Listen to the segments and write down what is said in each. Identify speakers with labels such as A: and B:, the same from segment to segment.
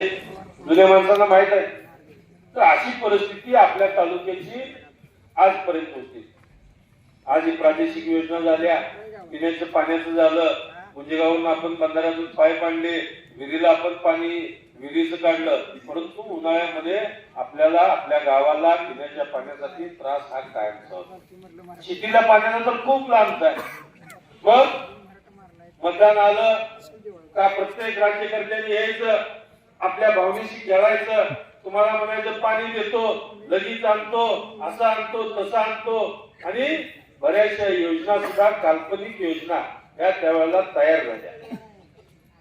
A: जुन्या माणसांना माहीत आहे. तर अशी परिस्थिती आपल्या तालुक्याची आजपर्यंत होती. आज ही प्रादेशिक योजना झाल्या. पिण्याचं पाण्याचं झालं. गुंजेगावून आपण बंधाऱ्यातून पाईप आणले विहिरीला आपण पाणी विहिरीचं काढलं. परंतु उन्हाळ्यामध्ये आपल्याला आपल्या गावाला पिण्याच्या पाण्यासाठी त्रास हा कायमचा शेतीला पाण्याचा तर खूप लांबचा आहे मग? मतदान आलं का प्रत्येक राज्यकर्त्यांनी यायचं? आपल्या भावनेशी खेळायचं तुम्हाला म्हणायचं पाणी देतो लगेच आणतो असं आणतो तसं आणतो. आणि बऱ्याचशा योजना सुद्धा काल्पनिक योजना या त्यावेळेला तयार झाल्या.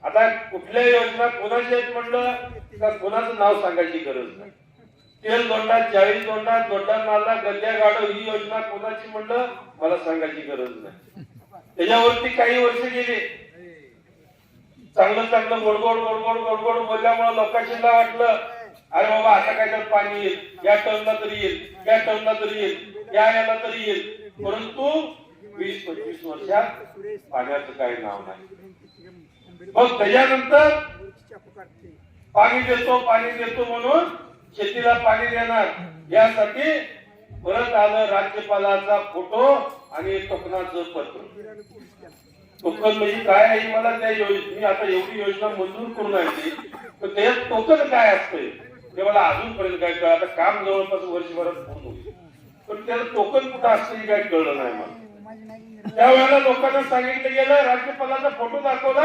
A: आता कुठल्या योजना कोणाच्या आहेत म्हणलं का कोणाचं नाव सांगायची गरज नाही. तेल दोंडा चाळीस दोंडा दोंडा नाला गद्या गाडो ही योजना कोणाची म्हणलं मला सांगायची गरज नाही. त्याच्यावरती काही वर्ष गेली. चांगलं चांगलं गोडगोड गोडगोड गोडगोड बोलल्यामुळे लोकांशीला वाटलं. अरे बाबा आता काय तर पाणी येईल? या टर्मला तरी येईल या टर्मला तरी येईल या याला तरी येईल. परंतु वीस पंचवीस वर्षात पाण्याचं काही नाव नाही. मग त्याच्यानंतर पाणी देतो पाणी देतो म्हणून शेतीला पाणी देणार. यासाठी परत आलं राज्यपालाचा फोटो आणि कोकणाचं पत्र. टोकन म्हणजे काय आहे मला त्या मी आता एवढी योजना मंजूर करून आणली. तर ते टोकन काय असतंय? ते मला अजूनपर्यंत काय कळलं? आता काम जवळपास वर्षभरात पूर्ण होईल. पण त्याला टोकन कुठं असतं हे काय कळलं नाही मला. त्यावेळेला लोकांना सांगितलं गेलं राज्यपालाचा फोटो दाखवला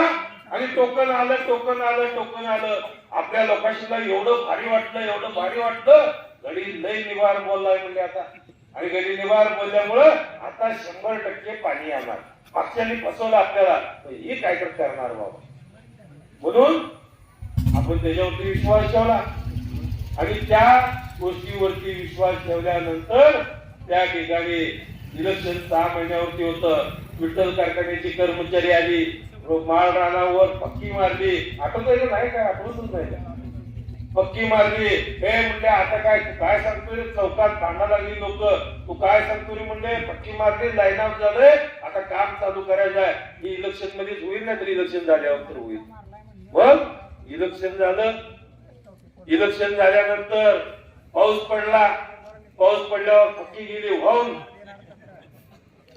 A: आणि टोकन आलं टोकन आलं टोकन आलं. आपल्या लोकांशीला एवढं भारी वाटलं एवढं भारी वाटलं. गडी लय निवार बोललाय म्हणजे आता. आणि गडी निवार बोलल्यामुळं आता शंभर टक्के पाणी येणार मागच्यानी फसवलं आपल्याला हे काय तर करणार बाबा? म्हणून आपण त्याच्यावरती विश्वास ठेवला. आणि त्या गोष्टीवरती विश्वास ठेवल्यानंतर त्या ठिकाणी इलेक्शन सहा महिन्यावरती होत. विठ्ठल कारखान्याची कर्मचारी आली माळ राणावर पक्की मारली. आठवत नाही काय आठवतच नाही का? पक्की मारली. हे म्हणले आता काय तू काय सांगतोय? रे? चौकात भांडा लागली लोक. तू काय सांगतो रे म्हणले पक्की मारली लाईन आउट झालंय आता काम चालू करायचं आहे. ही इलेक्शन मध्येच होईल ना तर इलेक्शन झाल्यावर तर होईल. मग? इलेक्शन झालं. इलेक्शन झाल्यानंतर पाऊस पडला. पाऊस पडल्यावर पक्की गेली वाहून.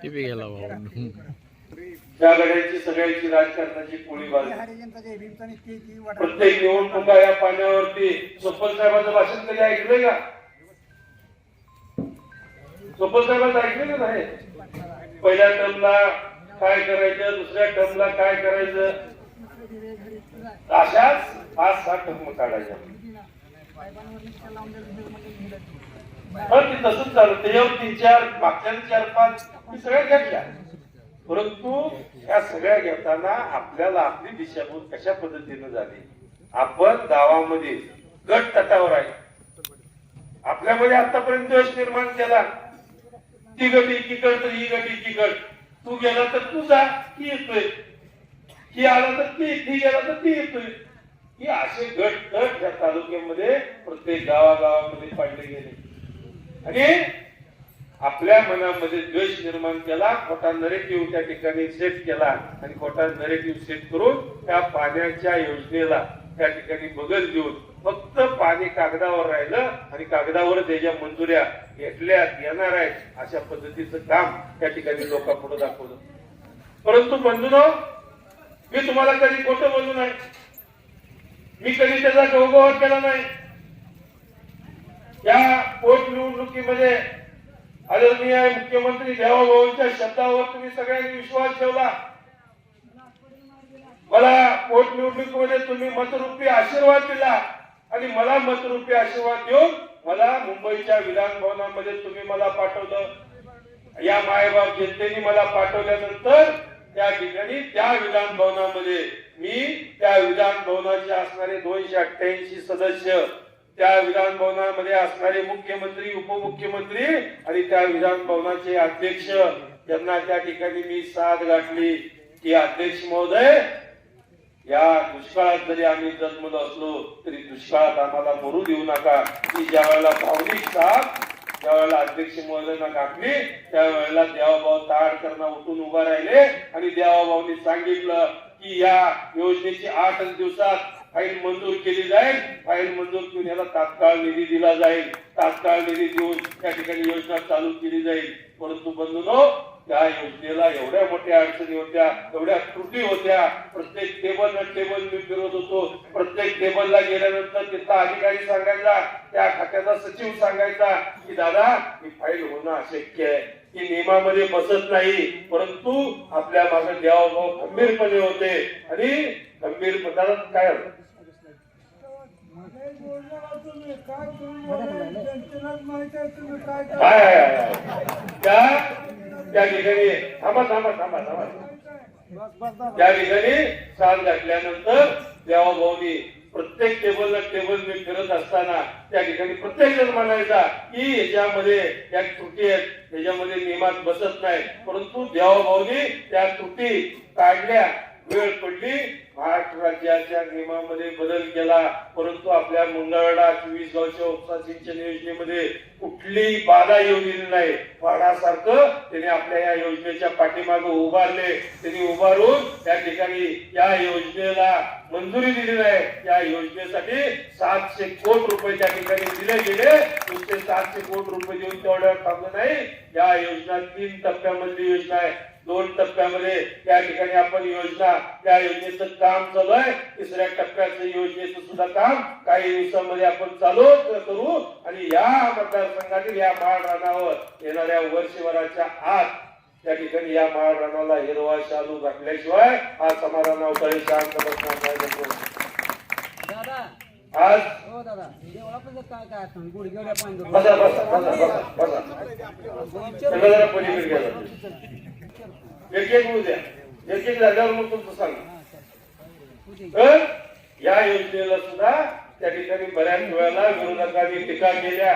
B: गेला वाहून?
A: त्या गड्यांची सगळ्यांची राजकारणाची
C: ती वाटा
A: प्रत्येक निवडणुका या पाण्यावरती. सोपल साहेबांचं भाषण कधी ऐकलंय का? सोपल साहेबांचं ऐकलं का नाही? पहिल्या टर्मला काय करायचं दुसऱ्या टर्मला काय करायचं? अशाच पाच सहा टर्म काढायच्या. पण ते तसंच झालं त्याच्यावर तीन चार मागच्या चार पाच सगळ्या घेतल्या परंतु या सगळ्या घेताना आपल्याला आपली दिशाभूल कशा पद्धतीने झाली? आपण गावामध्ये गट तटावर आहे. आपल्यामध्ये आतापर्यंत द्वेष निर्माण केला. ती गट एकीकड तर ही गट एकीकड. तू गेला तर तू जा ती येतोय. की आला तर ती ती गेला तर ती येतोय. ही असे गट गट या तालुक्यामध्ये प्रत्येक गावागावामध्ये पाडले गेले. आणि आपल्या मनामध्ये द्वेष निर्माण केला खोटा नरेटिव्ह त्या ठिकाणी सेट केला आणि खोटा नरेटिव्ह सेट करून त्या पाण्याच्या योजनेला त्या ठिकाणी बगल देऊन फक्त पाणी कागदावर राहिलं आणि कागदावर त्याच्या मंजुऱ्या घेतल्या येणार आहेत अशा पद्धतीचं काम त्या ठिकाणी लोकांपुढे दाखवलं. परंतु बंधूनो मी तुम्हाला कधी खोटं बोललो नाही. मी कधी त्याचा गौगोवा केला नाही. या पोटनिवडणुकीमध्ये आदरणीय मुख्यमंत्री देवाभाऊंच्या शब्दावर तुम्ही सगळ्यांनी विश्वास ठेवला. मला पोटनिवडणुकीमध्ये तुम्ही मतरूपी आशीर्वाद दिला आणि मला मतरूपी आशीर्वाद देऊन मला मुंबईच्या विधान भवनामध्ये तुम्ही मला पाठवलं. या मायबाप जनतेने मला पाठवल्यानंतर त्या ठिकाणी त्या विधान भवनामध्ये मी त्या विधान भवनाचे असणारे दोनशे अठ्ठ्याऐंशी सदस्य त्या विधान भवनामध्ये असणारे मुख्यमंत्री उपमुख्यमंत्री आणि त्या विधान भवनाचे अध्यक्ष यांना त्या ठिकाणी मी साथ गाठली. की अध्यक्ष महोदय या दुष्काळात जरी आम्ही जन्मलो असलो तरी दुष्काळात आम्हाला मरू देऊ नका. की ज्या वेळेला भावनिक साथ ज्या वेळेला अध्यक्ष महोदयांना गाठली त्यावेळेला ताड करणं उठून उभा राहिले आणि देवाभाऊनी सांगितलं की या योजनेची आठ दिवसात फाईल मंजूर केली जाईल. फाईल मंजूर करून याला तात्काळ निधी दिला जाईल. तात्काळ निधी देऊन त्या ठिकाणी योजना चालू केली जाईल. परंतु बंधूनो त्या योजनेला एवढ्या मोठ्या अडचणी होत्या एवढ्या त्रुटी होत्या. प्रत्येक टेबल टेबल मी फिरत होतो. प्रत्येक टेबलला गेल्यानंतर तिथला अधिकारी सांगायचा त्या खात्याचा सचिव सांगायचा की दादा ही फाईल होणं अशक्य आहे. की नियमामध्ये बसत नाही. परंतु आपल्या मागे देवाभाव खंबीरपणे होते. आणि गंभीर पदार्थ काय होतं?
C: काय तुम्ही जनतेलाच माहिती आहे तुम्ही काय
A: काय आहे, आहे, आहे. त्या ठिकाणी थांबा थांबा थांबा. थांबा त्या ठिकाणी साल घातल्यानंतर देवाभाऊनी प्रत्येक टेबलला टेबल मी फिरत असताना त्या ठिकाणी प्रत्येक जण म्हणायचा की याच्यामध्ये या त्रुटी आहेत याच्यामध्ये नियमात बसत नाही परंतु देवाभाऊनी त्या त्रुटी काढल्या वेळ पडली. महाराष्ट्र राज्याच्या नियमामध्ये बदल केला. परंतु आपल्या मंगळवेढा चोवीस गावच्या उपसा सिंचन योजनेमध्ये कुठलीही बाधा येऊ दिली नाही. पाडासारखं त्याने आपल्या या योजनेच्या पाठीमागे उभारले. त्यांनी उभारून त्या ठिकाणी या योजनेला मंजुरी दिली नाही. या योजनेसाठी सातशे कोटी रुपये त्या ठिकाणी दिले गेले. नुसते सातशे कोटी रुपये देऊन तेवढ्यावर थांबलं नाही. या योजना तीन टप्प्यामधली योजना आहे. दोन टप्प्यामध्ये त्या ठिकाणी आपण योजना त्या योजनेचं काम चालू आहे. तिसऱ्या टप्प्याचं योजनेचं सुद्धा काम काही दिवसांमध्ये आपण चालू करू आणि या मतदारसंघातील या माळ रानावर येणाऱ्या वर्षभराच्या आत त्या ठिकाणी या माळ रानाला हिरवा शालू घातल्याशिवाय हा समाधान अवतळे शांत आज
D: हो पाणी
A: बसा बसा बसा बसा सगळं जरा पलीकडे घ्या. जरा. एक एक होऊ द्या. एक एक झाल्यावर मग तुमचं सांगा. या योजनेला सुद्धा त्या ठिकाणी बऱ्याच वेळाला विरोधकांनी टीका केल्या.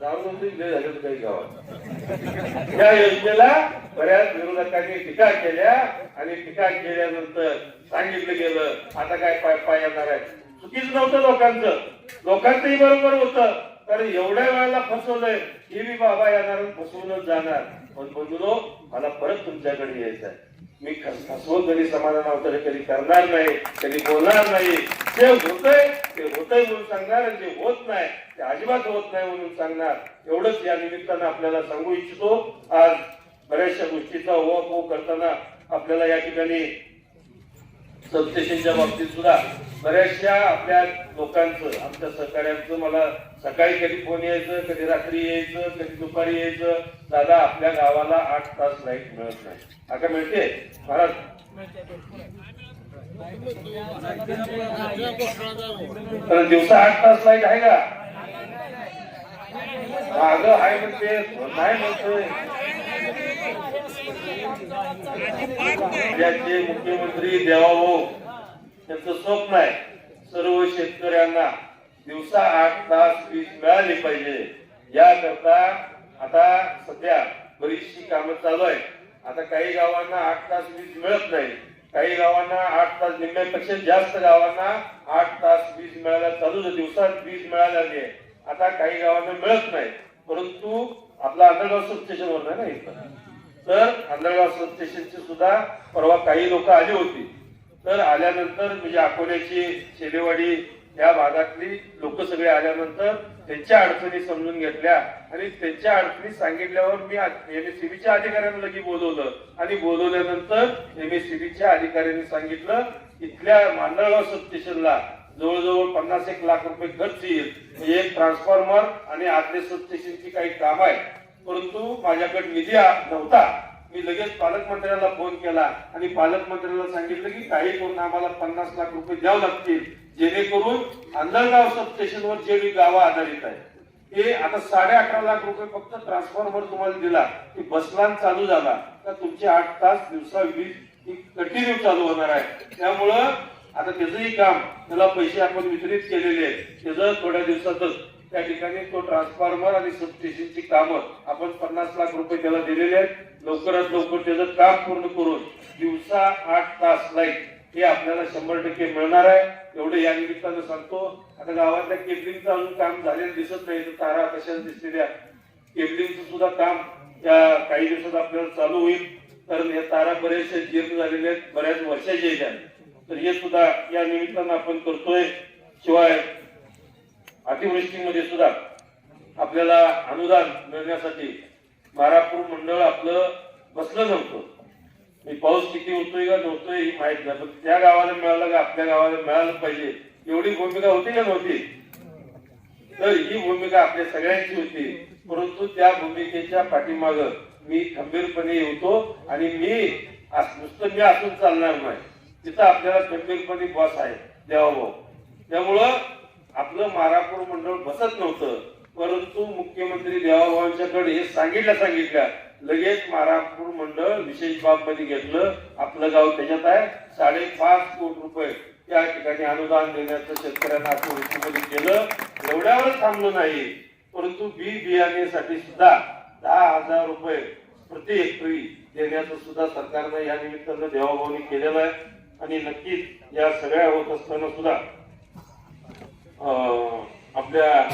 A: जाऊन लय झालं काही गावात. या योजनेला बऱ्याच विरोधकांनी टीका केल्या आणि टीका केल्यानंतर सांगितलं गेलं आता काय पाय पाय येणार आहे चुकीच नव्हतं लोकांचं. लोकांचंही बरोबर होतं. कारण एवढ्या वेळेला फसवलंय. हे बी बाबा येणार फसवूनच जाणार. पण बंधुनो मला परत तुमच्याकडे यायचं आहे. मी फसवून कधी समाधान अवतरे कधी करणार नाही कधी बोलणार नाही. जे होतंय ते होतंय म्हणून सांगणार आणि जे होत नाही ते अजिबात होत नाही म्हणून सांगणार. एवढंच या निमित्तानं आपल्याला सांगू इच्छितो. आज बऱ्याचशा गोष्टीचा ओवापोह करताना आपल्याला या ठिकाणी सबस्टेशनच्या बाबतीत सुद्धा बऱ्याचशा आपल्या लोकांचं आमच्या सहकार्यांचं मला सकाळी कधी फोन यायचं कधी रात्री यायचं कधी दुपारी यायचं. दादा आपल्या गावाला आठ तास लाइट मिळत नाही. आता मिळते? महाराज तर दिवसा आठ तास लाइट आहे का? अगं आहे म्हणते नाही म्हणतोय. म्हणजे राज्याचे मुख्यमंत्री देवाभाऊ त्यांचं स्वप्न आहे. सर्व शेतकऱ्यांना दिवसा आठ तास वीज मिळाली पाहिजे. याकरता आता सध्या बरीचशी कामं चालू आहेत. आता काही गावांना आठ तास वीज मिळत नाही. काही गावांना आठ तास निम्म्यापेक्षा जास्त गावांना आठ तास वीज मिळायला चालू दिवसात वीज मिळालेली आहे. आता काही गावांना मिळत नाही. परंतु आपला अंडरगाव सबस्टेशनवर नाही ना तर आंधळगाव सबस्टेशनची सुद्धा परवा काही लोक आली होती. तर आल्यानंतर म्हणजे अकोल्याची शेलेवाडी या भागातली लोक सगळे आल्यानंतर त्यांच्या अडचणी समजून घेतल्या. आणि त्यांच्या अडचणी सांगितल्यावर मी एमएससीबीच्या अधिकाऱ्यांना लगी बोलवलं. आणि बोलवल्यानंतर एमएससीबीच्या अधिकाऱ्यांनी सांगितलं इथल्या मांडळगाव सबस्टेशनला जवळजवळ पन्नास एक लाख रुपये खर्च येईल. म्हणजे एक ट्रान्सफॉर्मर आणि आतले सबस्टेशनची काही काम आहे परंतु माझ्याकडे निधी नव्हता. मी लगेच पालकमंत्र्याला फोन केला आणि पालकमंत्र्याला सांगितलं की काही करून आम्हाला पन्नास लाख रुपये द्यावं लागतील जेणेकरून अंधरगाव सबस्टेशनवर जे मी गावं आधारित आहे ते आता साडे अकरा लाख रुपये फक्त ट्रान्सफॉर्मर तुम्हाला दिला की बसलान चालू झाला तर तुमचे आठ तास दिवसा वीज ही कंटिन्यू चालू होणार आहे. त्यामुळं आता त्याचंही काम त्याला पैसे आपण वितरित केलेले आहेत त्याचं थोड्या दिवसातच त्या ठिकाणी तो ट्रान्सफॉर्मर आणि सबस्टेशनची कामं आपण पन्नास लाख रुपये त्याला दिलेले आहेत. लवकरात लवकर त्याचं काम पूर्ण करून दिवसा आठ तास लाइट हे आपल्याला शंभर टक्के मिळणार आहे. एवढं या निमित्तानं सांगतो. आता गावातल्या केबलिंगचं अजून काम झालेलं दिसत नाही. तर तारा कशा दिसलेल्या केबलिंगचं सुद्धा काम या काही दिवसात आपल्याला चालू होईल. कारण या तारा बऱ्याचशा जीर्ण झालेल्या आहेत. बऱ्याच वर्षाच्या आहेत. तर हे सुद्धा या निमित्तानं आपण करतोय. शिवाय अतिवृष्टीमध्ये सुद्धा आपल्याला अनुदान मिळण्यासाठी मारापूर मंडळ आपलं बसलं नव्हतं. मी पाऊस किती होतोय का नव्हतोय ही माहीत नाही. पण त्या गावाला मिळालं का आपल्या गावाला मिळालं पाहिजे एवढी भूमिका होती का नव्हती? तर ही भूमिका आपल्या सगळ्यांची होती. परंतु त्या भूमिकेच्या पाठीमाग मी खंबीरपणे येतो आणि मी नुसतं मी असून चालणार नाही. तिथं आपल्याला खंबीरपणे बॉस आहे देवाभाऊ. त्यामुळं आपलं मारापूर मंडळ बसत नव्हतं. परंतु मुख्यमंत्री देवाभावांच्याकडे हे सांगितल्या सांगितल्या. लगेच मारापूर मंडळ विशेष बाबमध्ये घेतलं. आपलं गाव त्याच्यात आहे. साडेपाच कोटी रुपये त्या ठिकाणी अनुदान देण्याचं शेतकऱ्यांना अतिवृष्टीमध्ये केलं. एवढ्यावर थांबलं नाही. परंतु बी बियाणेसाठी सुद्धा दहा हजार रुपये प्रति हेक्टरी देण्याचं सुद्धा सरकारनं या निमित्तानं देवाभावनी केलेलं आहे. आणि नक्कीच या सगळ्या होत असताना सुद्धा आपल्या